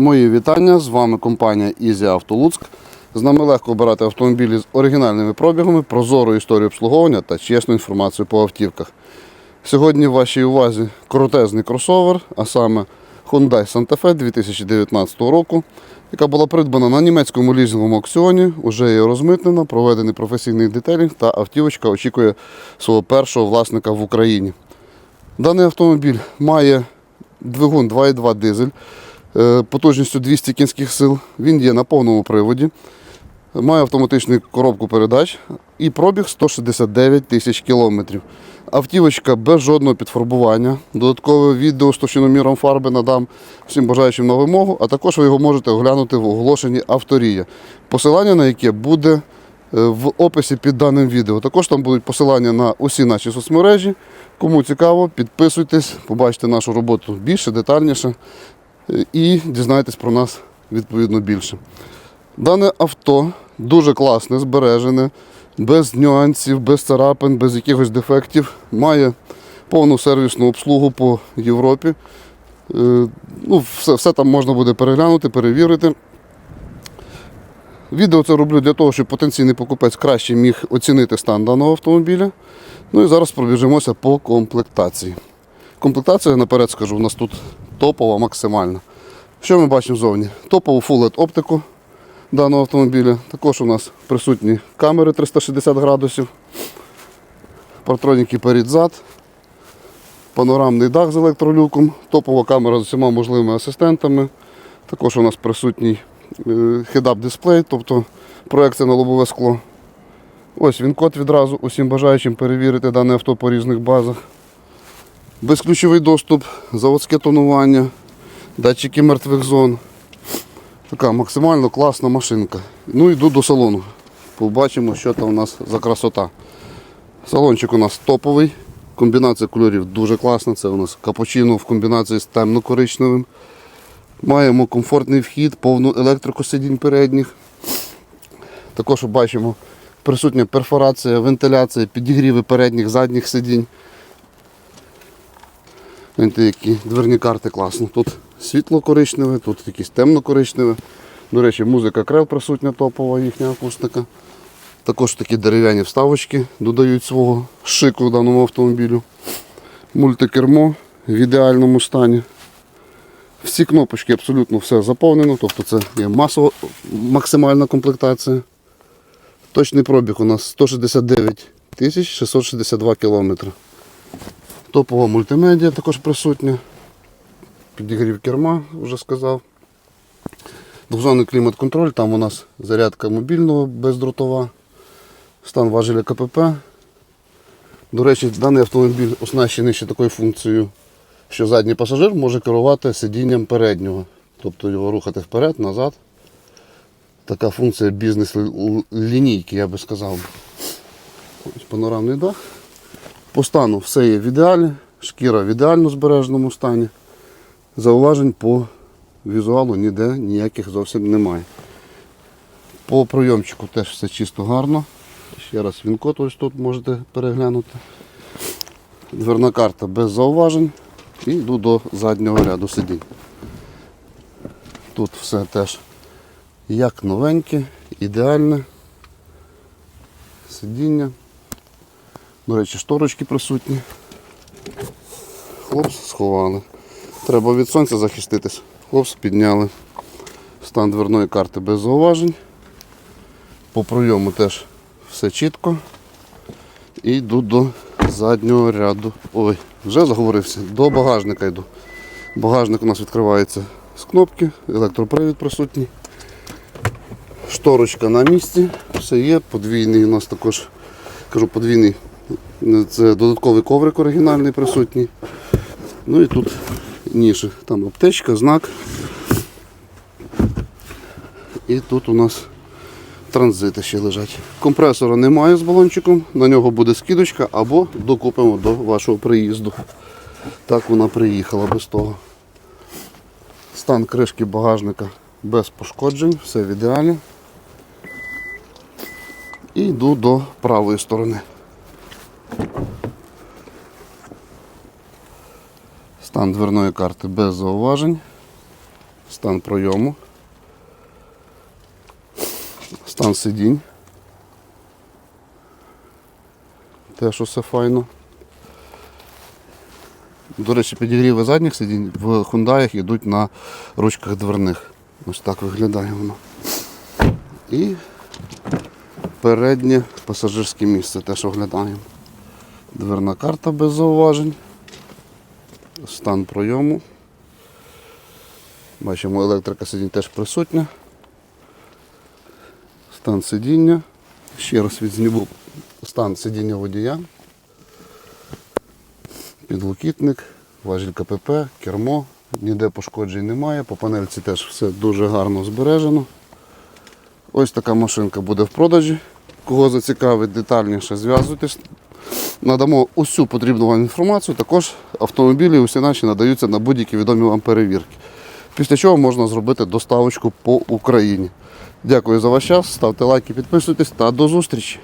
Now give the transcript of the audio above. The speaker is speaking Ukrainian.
Мої вітання. З вами компанія Auto Луцьк. З нами легко обирати автомобілі з оригінальними пробігами, прозору історію обслуговування та чесну інформацію по автівках. Сьогодні в вашій увазі коротезний кросовер, а саме Hyundai Santa Fe 2019 року, яка була придбана на німецькому лізинговому аукціоні, уже є розмитнена, проведений професійний детелінг та автівочка очікує свого першого власника в Україні. Даний автомобіль має двигун 2,2 дизель потужністю 200 кінських сил. Він є на повному приводі. Має автоматичну коробку передач і пробіг 169 тисяч кілометрів. Автівочка без жодного підфарбування. Додаткове відео з товщиноміром фарби надам всім бажаючим на вимогу, а також ви його можете оглянути в оголошенні авторія, посилання на яке буде е, в описі під даним відео. Також там будуть посилання на усі наші соцмережі. Кому цікаво, підписуйтесь, побачите нашу роботу більше, детальніше е, і дізнайтесь про нас відповідно більше. Дане авто дуже класне, збережене, без нюансів, без царапин, без якихось дефектів. Має повну сервісну обслугу по Європі. Е, Ну, все, все там можна буде переглянути, перевірити. Відео це роблю для того, щоб потенційний покупець краще міг оцінити стан даного автомобіля. Ну і зараз пробіжимося по комплектації. Комплектація, наперед скажу, у нас тут топова максимальна. Що ми бачимо ззовні? Топову Full LED оптику даного автомобіля. Також у нас присутні камери 360 градусів, партроніки перед-зад, панорамний дах з електролюком, топова камера з усіма можливими асистентами. Також у нас присутній хедап дисплей, тобто проекція на лобове скло. Ось він код відразу усім бажаючим перевірити дане авто по різних базах. Безключовий доступ, заводське тонування, датчики мертвих зон. Така максимально класна машинка. Ну йду до салону. Побачимо, що там у нас за красота. Салончик у нас топовий. Комбінація кольорів дуже класна. Це у нас капучино в комбінації з темно-коричневим. Маємо комфортний вхід, повну електрику сидінь передніх. Також бачимо присутня перфорація, вентиляція, підігріви передніх, задніх сидінь. Гляньте, які дверні карти класно. Тут світло коричневе, тут якісь темно-коричневе. До речі, музика крев присутня топова, їхня акустика. Також такі дерев'яні вставочки додають свого шику даному автомобілю. Мультикермо в ідеальному стані. Всі кнопочки абсолютно все заповнено, тобто це є масова максимальна комплектація. Точний пробіг у нас 169 662 кілометри. Топова мультимедіа також присутня. Підігрів керма, вже сказав. Двохзонний клімат-контроль, там у нас зарядка мобільного бездротова, стан важеля КПП. До речі, даний автомобіль оснащений ще такою функцією, що задній пасажир може керувати сидінням переднього. Тобто його рухати вперед, назад. Така функція бізнес-лінійки, я би сказав. Ось панорамний дах. По стану все є в ідеалі, шкіра в ідеально збереженому стані. Зауважень по візуалу ніде ніяких зовсім немає. По прийомчику теж все чисто гарно. Ще раз він код ось тут можете переглянути. Дверна карта без зауважень. І йду до заднього ряду сидінь. Тут все теж як новеньке, ідеальне. Сидіння. До речі, шторочки присутні. Хлопці сховали. Треба від сонця захиститись. Хлопці підняли. Стан дверної карти без зауважень. По пройому теж все чітко. І йду до заднього ряду. Ой, вже заговорився. До багажника йду. Багажник у нас відкривається з кнопки, електропривід присутній. Шторочка на місці, все є, подвійний у нас також, кажу, подвійний, це додатковий коврик оригінальний присутній. Ну і тут ніші, там аптечка, знак. І тут у нас транзити ще лежать. Компресора немає з балончиком, на нього буде скидочка або докупимо до вашого приїзду. Так вона приїхала без того. Стан кришки багажника без пошкоджень, все в ідеалі. І йду до правої сторони. Стан дверної карти без зауважень. стан пройому, стан сидінь. Теж усе файно. До речі, підігріви задніх сидінь в хундаях йдуть на ручках дверних. Ось так виглядає воно. І переднє пасажирське місце теж оглядаємо. Дверна карта без зауважень. Стан пройому. Бачимо, електрика сидінь теж присутня. Стан сидіння. Ще раз відзніму стан сидіння водія. Підлокітник, важіль КПП, кермо. Ніде пошкоджень немає. По панельці теж все дуже гарно збережено. Ось така машинка буде в продажі. Кого зацікавить детальніше, зв'язуйтесь. Надамо усю потрібну вам інформацію. Також автомобілі усі наші надаються на будь-які відомі вам перевірки. Після чого можна зробити доставочку по Україні. Дякую за ваш час. Ставте лайки, підписуйтесь та до зустрічі!